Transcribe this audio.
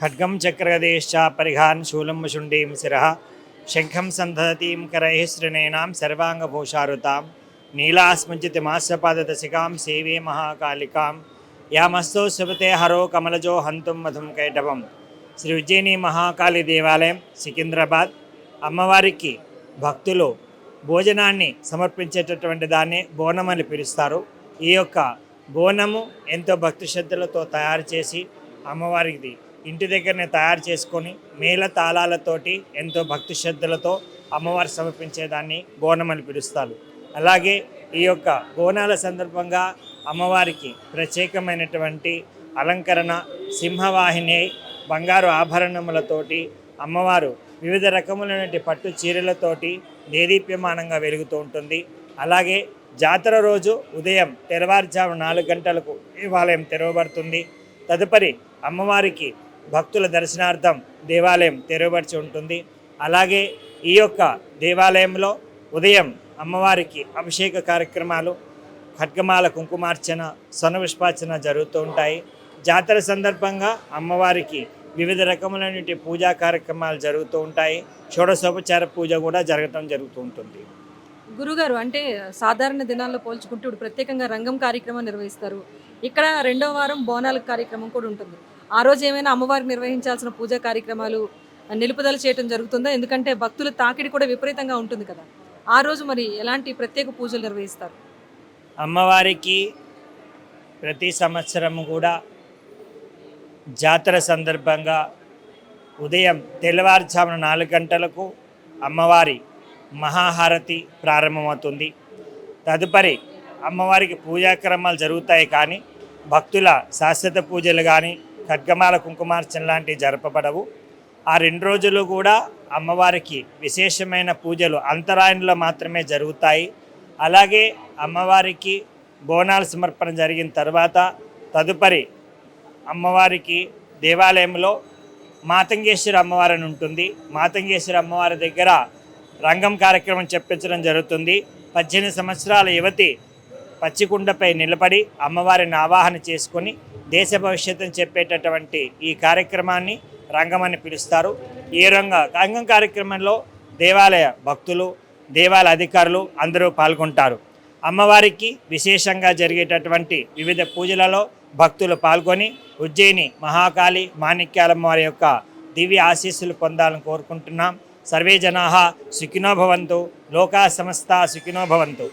ఖడ్గం చక్రగదేశ్చ పరిహాన్ శూలం శుండీం శిరః శంఖం సంధతీం కరైः శృణేనాం సర్వాంగభూషారుతాం నీలాస్మంచితి మాస్యపాదదశికాం సేవే మహాకాళికాం యామస్తో శుభతే హరో కమలజో హంతుం మధుం కైటవం శ్రీ ఉజ్జయిని మహాకాళి దేవాలయం సికింద్రాబాద్ అమ్మవారికి భక్తులు భోజనాన్ని సమర్పించేటటువంటి దాన్ని బోనం అని పిలుస్తారు. ఈ యొక్క బోనము ఎంతో భక్తి శ్రద్ధలతో తయారు చేసి అమ్మవారికి ఇంటి దగ్గరనే తయారు చేసుకొని మేళ తాళాలతోటి ఎంతో భక్తి శ్రద్ధలతో అమ్మవారు సమర్పించేదాన్ని బోనం అని పిలుస్తారు. అలాగే ఈ యొక్క బోనాల సందర్భంగా అమ్మవారికి ప్రత్యేకమైనటువంటి అలంకరణ సింహవాహిని బంగారు ఆభరణములతోటి అమ్మవారు వివిధ రకములైనటువంటి పట్టు చీరలతోటి దేదీప్యమానంగా వెలుగుతూ ఉంటుంది. అలాగే జాతర రోజు ఉదయం తెల్లవారుజాము నాలుగు గంటలకు దేవాలయం తెరవబడుతుంది. తదుపరి అమ్మవారికి భక్తుల దర్శనార్థం దేవాలయం తెరవబడిచి ఉంటుంది. అలాగే ఈ యొక్క దేవాలయంలో ఉదయం అమ్మవారికి అభిషేక కార్యక్రమాలు ఖడ్గమాల కుంకుమార్చన సనపుష్పార్చన జరుగుతూ ఉంటాయి. జాతర సందర్భంగా అమ్మవారికి వివిధ రకములైనటువంటి పూజా కార్యక్రమాలు జరుగుతూ ఉంటాయి. షోడశోపచార పూజ కూడా జరగటం జరుగుతూ ఉంటుంది. గురుగారు అంటే సాధారణ దినాల్లో పోల్చుకుంటూ ఇప్పుడు ప్రత్యేకంగా రంగం కార్యక్రమం నిర్వహిస్తారు. ఇక్కడ రెండో వారం బోనాల కార్యక్రమం కూడా ఉంటుంది. ఆ రోజు ఏమైనా అమ్మవారికి నిర్వహించాల్సిన పూజా కార్యక్రమాలు నిలుపుదల చేయడం జరుగుతుందా? ఎందుకంటే భక్తుల తాకిడి కూడా విపరీతంగా ఉంటుంది కదా. ఆ రోజు మరి ఎలాంటి ప్రత్యేక పూజలు నిర్వహిస్తారు? అమ్మవారికి ప్రతి సంవత్సరం కూడా జాతర సందర్భంగా ఉదయం తెల్లవారుజామున నాలుగు గంటలకు అమ్మవారి మహాహారతి ప్రారంభమవుతుంది. తదుపరి అమ్మవారికి పూజాక్రమాలు జరుగుతాయి కానీ భక్తుల శాశ్వత పూజలు కానీ ఖడ్గమాల కుంకుమార్చన లాంటివి జరపబడవు. ఆ రెండు రోజులు కూడా అమ్మవారికి విశేషమైన పూజలు అంతరాయణలో మాత్రమే జరుగుతాయి. అలాగే అమ్మవారికి బోనాల సమర్పణ జరిగిన తర్వాత తదుపరి అమ్మవారికి దేవాలయంలో మాతంగేశ్వర అమ్మవారిని ఉంటుంది. మాతంగేశ్వర అమ్మవారి దగ్గర రంగం కార్యక్రమం చెప్పించడం జరుగుతుంది. పద్దెనిమిది సంవత్సరాల యువతి పచ్చికుండపై నిలబడి అమ్మవారిని ఆవాహన చేసుకొని దేశ భవిష్యత్తును చెప్పేటటువంటి ఈ కార్యక్రమాన్ని రంగం అని పిలుస్తారు. ఈ రంగ రంగం కార్యక్రమంలో దేవాలయ భక్తులు దేవాలయ అధికారులు అందరూ పాల్గొంటారు. అమ్మవారికి విశేషంగా జరిగేటటువంటి వివిధ పూజలలో భక్తులు పాల్గొని ఉజ్జయిని మహాకాళి మాణిక్యాలమ్మ వారి యొక్క దివ్య ఆశీస్సులు పొందాలని కోరుకుంటున్నాం. సర్వే జనా సుఖినోభవంతు లోకా సమస్త సుఖినోభవంతు